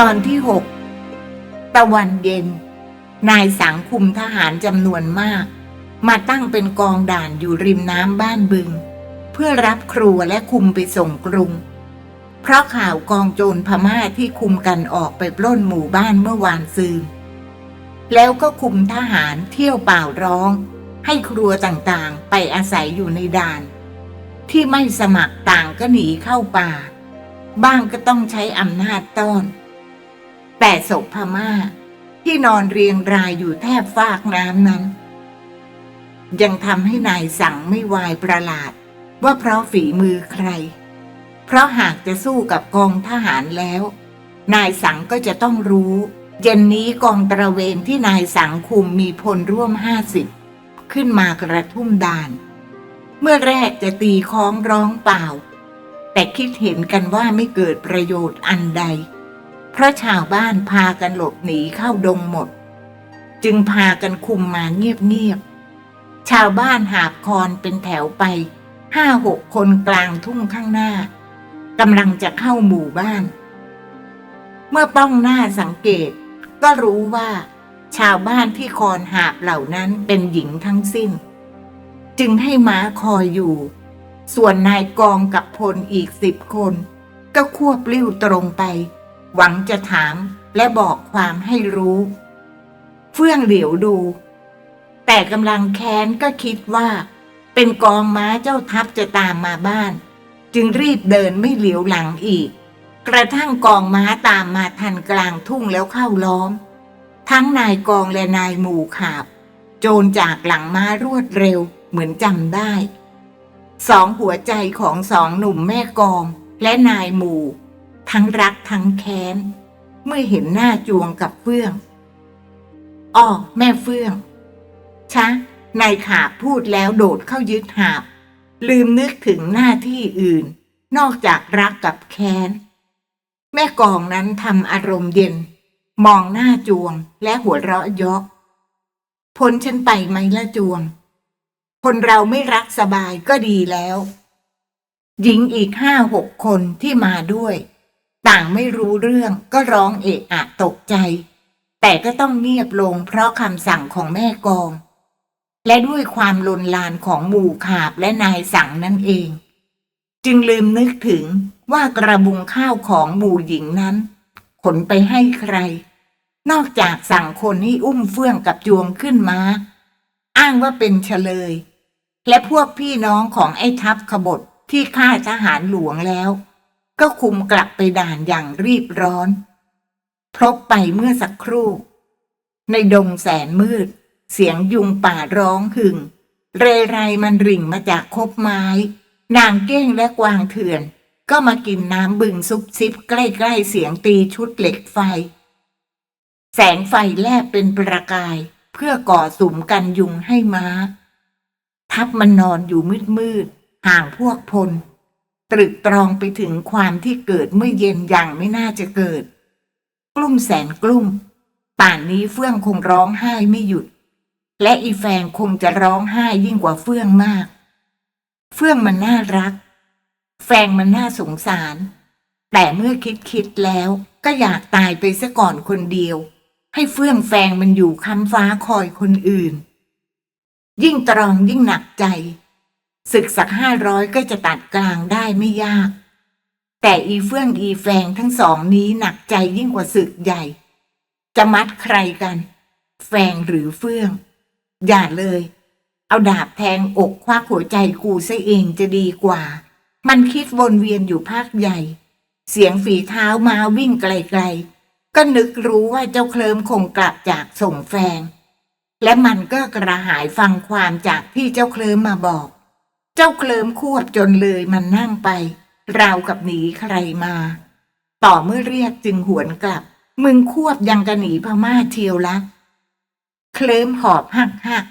ตอนที่หกตะวันเย็น นายสังคุมทหารจำนวนมาก มาตั้งเป็นกองด่านอยู่ริมน้ำบ้านบึง เพื่อรับครัวและคุมไปส่งกรุง เพราะข่าวกองโจรพม่าที่คุมกันออกไปปล้นหมู่บ้านเมื่อวานซืนแล้วก็คุมทหารเที่ยวเป่าร้อง ให้ครัวต่างๆ ไปอาศัยอยู่ในด่าน ที่ไม่สมัครต่างก็หนีเข้าป่า บ้างก็ต้องใช้อำนาจต้อน แต่ศพพม่า ที่นอนเรียงรายอยู่แทบฟากน้ำนั้น ยังทำให้นายสั่งไม่วายประหลาด ว่าเพราะฝีมือใคร เพราะหากจะสู้กับกองทหารแล้ว นายสังก็จะต้องรู้ เย็นนี้กองตระเวนที่นายสังคุมมีพลร่วมห้าสิบขึ้นมากระทุ่มดาน เมื่อแรกจะตีค้องร้องเปล่า แต่คิดเห็นกันว่าไม่เกิดประโยชน์อันใด เพราะชาวบ้านพากันหลบหนีเข้าดงหมด จึงพากันคุมมาเงียบๆชาวบ้านหาบคอนเป็นแถวไปห้าหกคนกลางทุ่งข้างหน้ากำลังจะเข้าหมู่บ้าน เมื่อป้องหน้าสังเกต ก็รู้ว่า ชาวบ้านที่คอนหาบเหล่านั้นเป็นหญิงทั้งสิ้น จึงให้ม้าคอยอยู่ ส่วนนายกองกับพลอีกสิบคน ก็ควบลิ้วตรงไป หวังจะถามและบอกความให้รู้ เฟื่องเหลียวดู แต่กำลังแค้นก็คิดว่า เป็นกองม้าเจ้าทัพจะตามมาบ้าน จึงรีบเดินไม่เหลียวหลังอีก กระทั่งกองม้าตามมาทันกลางทุ่งแล้วเข้าล้อม ทั้งนายกองและนายหมู่ขาบ โจรจากหลังม้ารวดเร็วเหมือนจำได้สองหัวใจของสองหนุ่มแม่กองและนายหมู่ ทั้งรักทั้งแค้น เมื่อเห็นหน้าจวงกับเฟื่องอ้อแม่เฟื่อง ชะ นายขาพูดแล้วโดดเข้ายึดหาบ ลืมนึกถึงหน้าที่อื่น นอกจากรักกับแค้น แม่กองนั้นทำอารมณ์เย็น มองหน้าจวงและหัวเราะยอกพ้นฉันไปไหมละจวง คนเราไม่รักสบายก็ดีแล้ว หญิงอีกห้าหกคนที่มาด้วย ต่างไม่รู้เรื่องก็ร้องเอะอะตกใจ แต่ก็ต้องเงียบลงเพราะคำสั่งของแม่กอง และด้วยความลนลานของหมู่ขาบและนายสั่งนั่นเอง จึงลืมนึกถึงว่ากระบุงข้าวของหมู่หญิงนั้น ขนไปให้ใคร นอกจากสั่งคนให้อุ้มเฟื่องกับจวงขึ้นมา อ้างว่าเป็นเฉลย และพวกพี่น้องของไอ้ทัพขบฏที่ฆ่าทหารหลวงแล้ว ก็คุมกลับไปด่านอย่างรีบร้อน พบไปเมื่อสักครู่ ในดงแสนมืด เสียงยุงป่าร้องหึง เรไรมันริ่งมาจากคบไม้ นางเก้งและกวางเถื่อน ก็มากินน้ำบึงซุบซิบใกล้ๆเสียงตีชุดเหล็กไฟ แสงไฟแลบเป็นประกาย เพื่อก่อสุมกันยุงให้ม้า ทับมันนอนอยู่มืดๆห่างพวกพล ตรึกตรองไปถึงความที่เกิดเมื่อเย็นอย่างไม่น่าจะเกิด กลุ้มแสนกลุ้มป่านนี้เฟื่องคงร้องไห้ไม่หยุด และอีแฟงคงจะร้องไห้ยิ่งกว่าเฟื่องมาก เฟื่องมันน่ารัก แฟงมันน่าสงสาร แต่เมื่อคิดคิดแล้วก็อยากตายไปซะก่อนคนเดียว ให้เฟื่องแฟงมันอยู่ค้ำฟ้าคอยคนอื่น ยิ่งตรองยิ่งหนักใจ ศึกสักห้าร้อยก็จะตัดกลางได้ไม่ยาก แต่อีเฟื่องอีแฟงทั้งสองนี้หนักใจยิ่งกว่าศึกใหญ่ จะมัดใครกัน แฟงหรือเฟื่อง อย่าเลย เอาดาบแทงอกคว้าหัวใจกูซะเองจะดีกว่า มันคิดวนเวียนอยู่ภาคใหญ่ เสียงฝีเท้ามาวิ่งไกลๆ ก็นึกรู้ว่าเจ้าเคลิมคงกลับจากส่งแฟง และมันก็กระหายฟังความจากที่เจ้าเคลิมมาบอก เจ้าเคลิมควบจนเลยมันนั่งไป ราวกับหนีใครมา ต่อเมื่อเรียกจึงหวนกลับ มึงควบยังกะหนีพม่าเทียวละเคลิมหอบหักหัก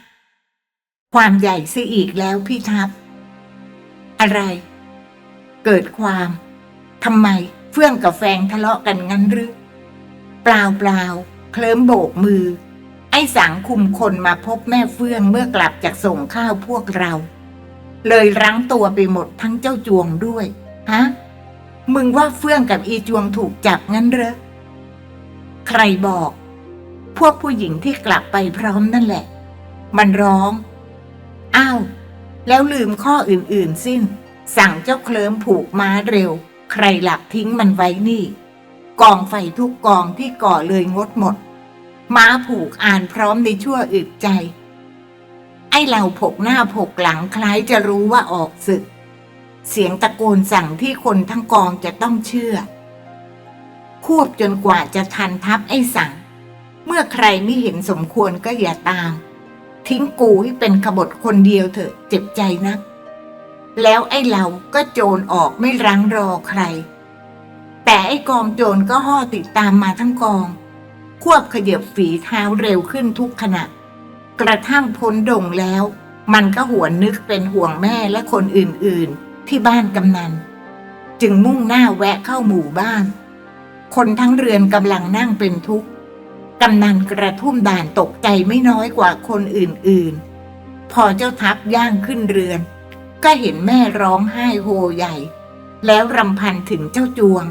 ความใหญ่ซะอีกแล้วพี่ทัพอะไร เกิดความทำไมเฟื่องกับแฟงทะเลาะกันงั้นหรือเปล่าเปล่าเคลิ้มโบกมือ ไอ้สังคุมคนมาพบแม่เฟื่องเมื่อกลับจากส่งข้าวพวกเรา เลยรั้งตัวไปหมดทั้งเจ้าจวงด้วยฮะมึงว่าเฟื่องกับอีจวงถูกจับงั้นเหรอใครบอก พวกผู้หญิงที่กลับไปพร้อมนั่นแหละ มันร้องอ้าวแล้วลืมข้ออื่นๆสิ้น สั่งเจ้าเคลิ้มผูกม้าเร็ว ใครหลับทิ้งมันไว้นี่ กองไฟทุกกองที่ก่อเลยงดหมด ม้าผูกอ่านพร้อมในชั่วอึดใจ ไอ้เราผกหน้าผกหลังคล้ายจะรู้ว่าออกศึก เสียงตะโกนสั่งที่คนทั้งกองจะต้องเชื่อ ควบจนกว่าจะทันทับไอ้สั่ง เมื่อใครไม่เห็นสมควรก็อย่าตาม ทิ้งกูให้เป็นขบฏคนเดียวเถอะเจ็บใจนัก แล้วไอ้เราก็โจรออกไม่รั้งรอใคร แต่ไอ้กองโจรก็ห่อติดตามมาทั้งกอง ควบขยับฝีเท้าเร็วขึ้นทุกขณะ กระทั่งพ้นดงแล้ว มันก็หวนนึกเป็นห่วงแม่และคนอื่นๆ ที่บ้านกำนัน จึงมุ่งหน้าแวะเข้าหมู่บ้าน คนทั้งเรือนกำลังนั่งเป็นทุกข์กำนันกระทุ่มด่านตกใจไม่น้อยกว่าคนอื่นๆ พอเจ้าทัพย่างขึ้นเรือน ก็เห็นแม่ร้องไห้โฮใหญ่ แล้วรำพันถึงเจ้าจวง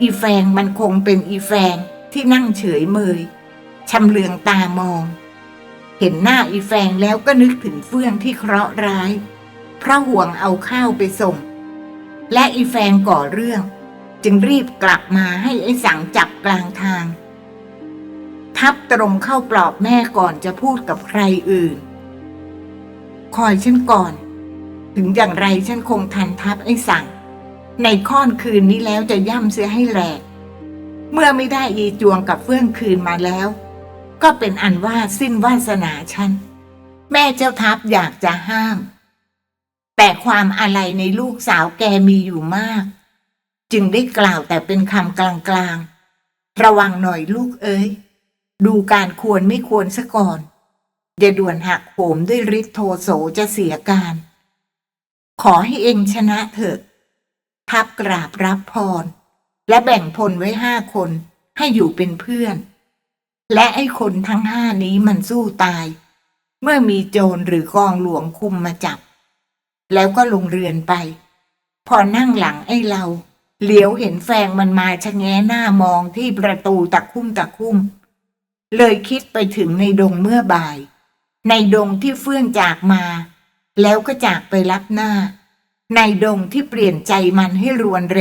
อีแฟงมันคงเป็นอีแฟงที่นั่งเฉยเมยชำเลืองตามอง เห็นหน้าอีแฟงแล้วก็นึกถึงเฟื่องที่เคราะห์ร้าย เพราะห่วงเอาข้าวไปส่ง และอีแฟงก่อเรื่อง จึงรีบกลับมาให้ไอ้สังจับกลางทาง ทับตรงเข้าปลอบแม่ก่อนจะพูดกับใครอื่น คอยฉันก่อน ถึงอย่างไรฉันคงทันทับไอ้สัง ในค่อนคืนนี้แล้วจะย่ำเสียให้แหลก เมื่อไม่ได้อีจวงกับเฟื่องคืนมาแล้ว ก็เป็นอันว่าสิ้นวาสนาฉัน แม่เจ้าทัพอยากจะห้าม แต่ความอะไรในลูกสาวแกมีอยู่มาก จึงได้กล่าวแต่เป็นคำกลางๆ ระวังหน่อยลูกเอ้ย ดูการควรไม่ควรซะก่อน อย่าด่วนหักโหมด้วยฤทธิโทโสจะเสียการ ขอให้เองชนะเถอะ ทับกราบรับพร และแบ่งพลไว้ห้าคนให้อยู่เป็นเพื่อน และไอ้คนทั้งห้านี้มันสู้ตาย เมื่อมีโจรหรือกองหลวงคุมมาจับ แล้วก็ลงเรือนไป พอนั่งหลังไอ้เรา เหลียวเห็นแฟงมันมาชะแงหน้ามองที่ประตูตะคุ่มตะคุ่ม เลยคิดไปถึงในดงเมื่อบ่าย ในดงที่เฟื่องจากมา แล้วก็จากไปรับหน้า ในดงที่เปลี่ยนใจมันให้รวนเร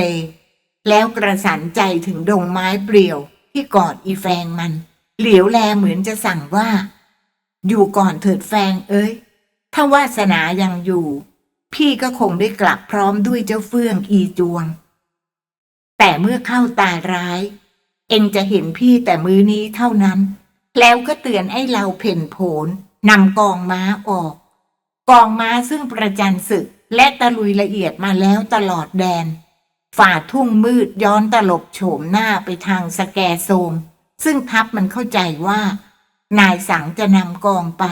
แล้วกระสันใจถึงดงไม้เปลี่ยวที่กอดอีแฟงมัน เหลียวแลเหมือนจะสั่งว่า อยู่ก่อนเถิดแฟงเอ้ย ถ้าวาสนายังอยู่ พี่ก็คงได้กลับพร้อมด้วยเจ้าเฟื่องอีจวง แต่เมื่อเข้าตาร้าย เองจะเห็นพี่แต่มือนี้เท่านั้น แล้วก็เตือนให้เราเพ่นโผนนำกองม้าออก กองม้าซึ่งประจันศึกและตะลุยละเอียดมาแล้วตลอดแดน ฝ่าทุ่งมืดย้อนตลบโฉมหน้าไปทางสแกโซม ซึ่งทัพมันเข้าใจว่า นายสังจะนำกองไป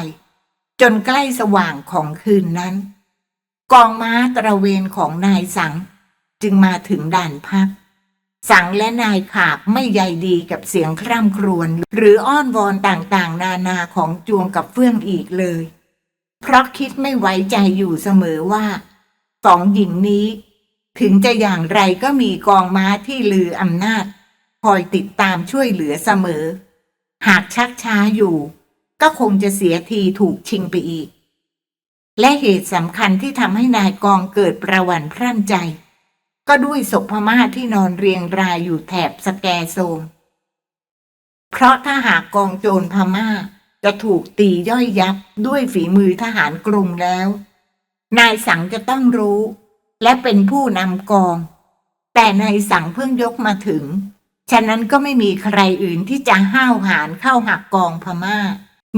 จนใกล้สว่างของคืนนั้น กองม้าตระเวนของนายสังจึงมาถึงด่านพัก สังและนายขาบไม่ใยดีกับเสียงคร่ำครวญหรืออ้อนวอนต่างๆ นานาของจวงกับเฟื่องอีกเลย เพราะคิดไม่ไว้ใจอยู่เสมอว่าสองหญิงนี้ ถึงจะอย่างไรก็มีกองม้าที่ลืออำนาจ คอยติดตามช่วยเหลือเสมอ หากชักช้าอยู่ ก็คงจะเสียทีถูกชิงไปอีก และเหตุสำคัญที่ทำให้นายกองเกิดประวันพรั่นใจ ก็ด้วยศพพม่าที่นอนเรียงรายอยู่แถบสแกโซม เพราะถ้าหากกองโจรพม่าจะถูกตีย่อยยับด้วยฝีมือทหารกรุงแล้ว นายสังจะต้องรู้ และเป็นผู้นำกอง แต่นายสังเพิ่งยกมาถึง ฉะนั้นก็ไม่มีใครอื่นที่จะห้าวหาญเข้าหักกองพม่า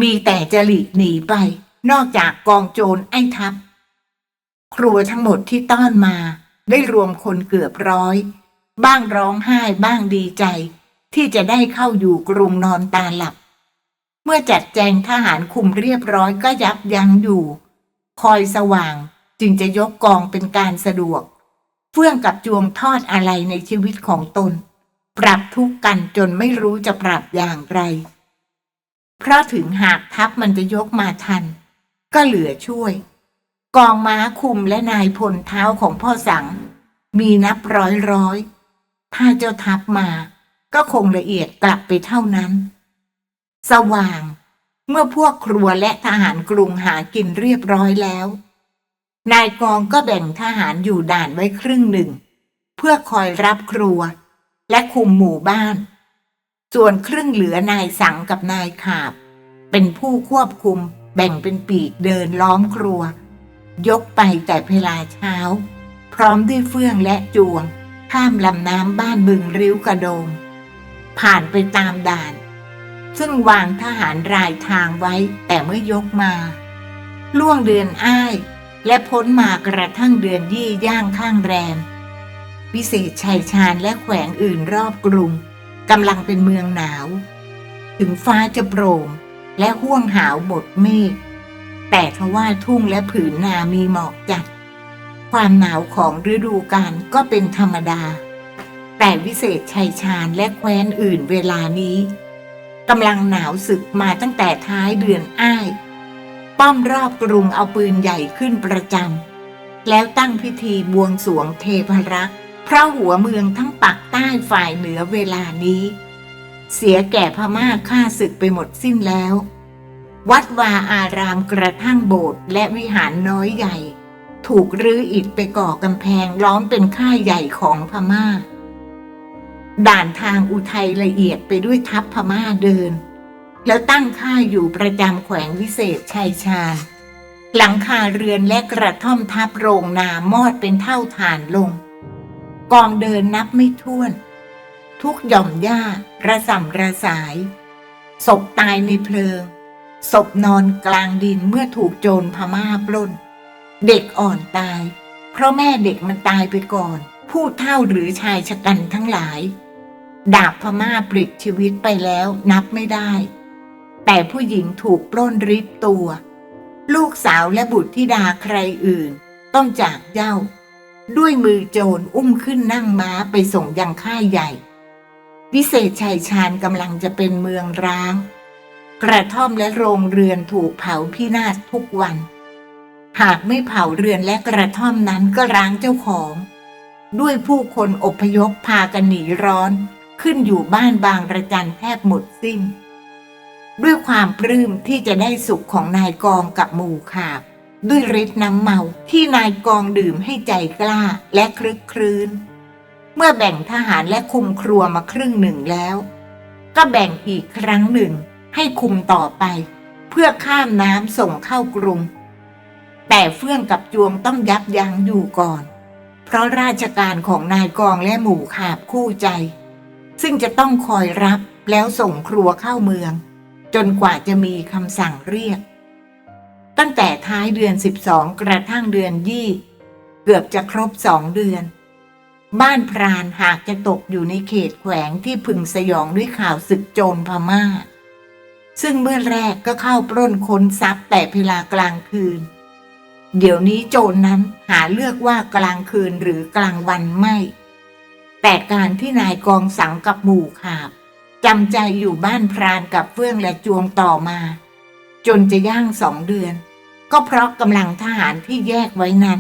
มีแต่จะหลีกหนีไป นอกจากกองโจรไอ้ทัพ ครัวทั้งหมดที่ต้อนมา ได้รวมคนเกือบร้อย บ้างร้องไห้บ้างดีใจ ที่จะได้เข้าอยู่กรุงนอนตาหลับ เมื่อจัดแจงทหารคุมเรียบร้อยก็ยับยั้งอยู่ คอยสว่างจึงจะยกกองเป็นการสะดวก เฟื่องกับจวงทอดอะไรในชีวิตของตน ปรับทุกกันจนไม่รู้จะปรับอย่างไร เพราะถึงหากทัพมันจะยกมาทัน ก็เหลือช่วย กองม้าคุมและนายพลเท้าของพ่อสัง มีนับร้อยร้อย ถ้าเจ้าทัพมาก็คงละเอียดกลับไปเท่านั้น สว่างเมื่อพวกครัวและทหารกรุงหากินเรียบร้อยแล้ว นายกองก็แบ่งทหารอยู่ด่านไว้ครึ่งหนึ่ง เพื่อคอยรับครัว และคุมหมู่บ้าน ส่วนครึ่งเหลือนายสังกับนายขาบ เป็นผู้ควบคุมแบ่งเป็นปีกเดินล้อมครัว ยกไปแต่เวลาเช้า พร้อมด้วยเฟื่องและจวง ข้ามลำน้ำบ้านบึงริ้วกระโดมผ่านไปตามด่าน ซึ่งวางทหารรายทางไว้แต่เมื่อยกมา ล่วงเดือนอ้าย และพ้นมากระทั่งเดือนยี่ย่างข้างแรม วิเศษชัยชาญและแขวงอื่นรอบกรุงกำลังเป็นเมืองหนาว ถึงฟ้าจะโปร่งและห้วงหาวบดเมฆแต่ทว่าทุ่งและผืนนามีหมอกจัด ความหนาวของฤดูกาลก็เป็นธรรมดา แต่วิเศษชัยชาญและแคว้นอื่นเวลานี้กำลังหนาวสึกมาตั้งแต่ท้ายเดือนอ้าย ป้อมรอบกรุงเอาปืนใหญ่ขึ้นประจำแล้วตั้งพิธีบวงสวงเทพรักษ์ เพราะหัวเมืองทั้งปักใต้ฝ่ายเหนือเวลานี้ เสียแก่พม่าฆ่าศึกไปหมดสิ้นแล้ว วัดวาอารามกระทั่งโบสถ์และวิหารน้อยใหญ่ ถูกรื้ออิฐไปก่อกำแพงล้อมเป็นค่ายใหญ่ของพม่า ด่านทางอุทัยละเอียดไปด้วยทัพพม่าเดิน แล้วตั้งค่ายอยู่ประจำแขวงวิเศษชัยชาญหลังคาเรือนและกระท่อมทับโรงนามอดเป็นเท่าฐานลง กองเดินนับไม่ถ้วน ทุกหย่อมหญ้าระส่ำระสาย ศพตายในเพลิง ศพนอนกลางดินเมื่อถูกโจรพม่าปล้น เด็กอ่อนตาย เพราะแม่เด็กมันตายไปก่อน ผู้เท่าหรือชายชะกันทั้งหลาย ดาบพม่าปลิดชีวิตไปแล้วนับไม่ได้ แต่ผู้หญิงถูกปล้นริบตัว ลูกสาวและบุตรธิดาใครอื่น ต้องจากเหย้า ด้วยมือโจรอุ้มขึ้นนั่งม้าไปส่งยังค่ายใหญ่ วิเศษชัยชาญกำลังจะเป็นเมืองร้าง กระท่อมและโรงเรือนถูกเผาพินาศทุกวัน หากไม่เผาเรือนและกระท่อมนั้นก็ร้างเจ้าของ ด้วยผู้คนอพยพพากันหนีร้อนขึ้นอยู่บ้านบางระจันแทบหมดสิ้น ด้วยความปลื้มที่จะได้สุขของนายกองกับหมู่ขาบ ด้วยฤทธิ์น้ำเมาที่นายกองดื่มให้ใจกล้าและคลึกครื้น เมื่อแบ่งทหารและคุมครัวมาครึ่งหนึ่งแล้ว ก็แบ่งอีกครั้งหนึ่งให้คุมต่อไป เพื่อข้ามน้ำส่งเข้ากรุง แต่เฟื่องกับจวงต้องยับยั้งอยู่ก่อน เพราะราชการของนายกองและหมู่ขาบคู่ใจ ซึ่งจะต้องคอยรับแล้วส่งครัวเข้าเมือง จนกว่าจะมีคำสั่งเรียก ตั้งแต่ท้ายเดือน 12 กระทั่งเดือนยี่เกือบจะครบสองเดือน บ้านพรานหากจะตกอยู่ในเขตแขวงที่พึงสยองด้วยข่าวศึกโจรพม่า ซึ่งเมื่อแรกก็เข้าปล้นค้นทรัพย์แต่เวลากลางคืน เดี๋ยวนี้โจรนั้นหาเลือกว่ากลางคืนหรือกลางวันไม่ แต่การที่นายกองสังกับหมู่ขาบจำใจอยู่บ้านพรานกับเฟื่องและจวงต่อมา จนจะย่างสองเดือน ก็เพราะกำลังทหารที่แยกไว้นั้น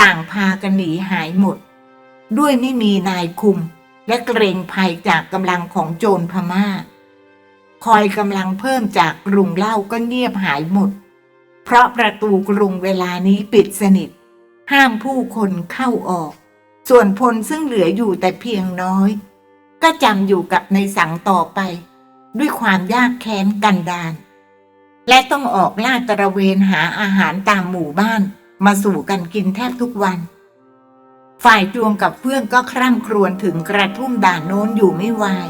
ต่างพากันหนีหายหมด ด้วยไม่มีนายคุม และเกรงภัยจากกำลังของโจรพม่า คอยกำลังเพิ่มจากกรุงเล่าก็เงียบหายหมด เพราะประตูกรุงเวลานี้ปิดสนิท ห้ามผู้คนเข้าออก ส่วนพลซึ่งเหลืออยู่แต่เพียงน้อย ก็จำอยู่กับในสังต่อไป ด้วยความยากแค้นกันดาน และต้องออกล่าตระเวนหาอาหารตามหมู่บ้าน มาสู่กันกินแทบทุกวัน ฝ่ายจวงกับเฟื่องก็คร่ำครวญถึงกระทุ่มด่านโน้นอยู่ไม่วาย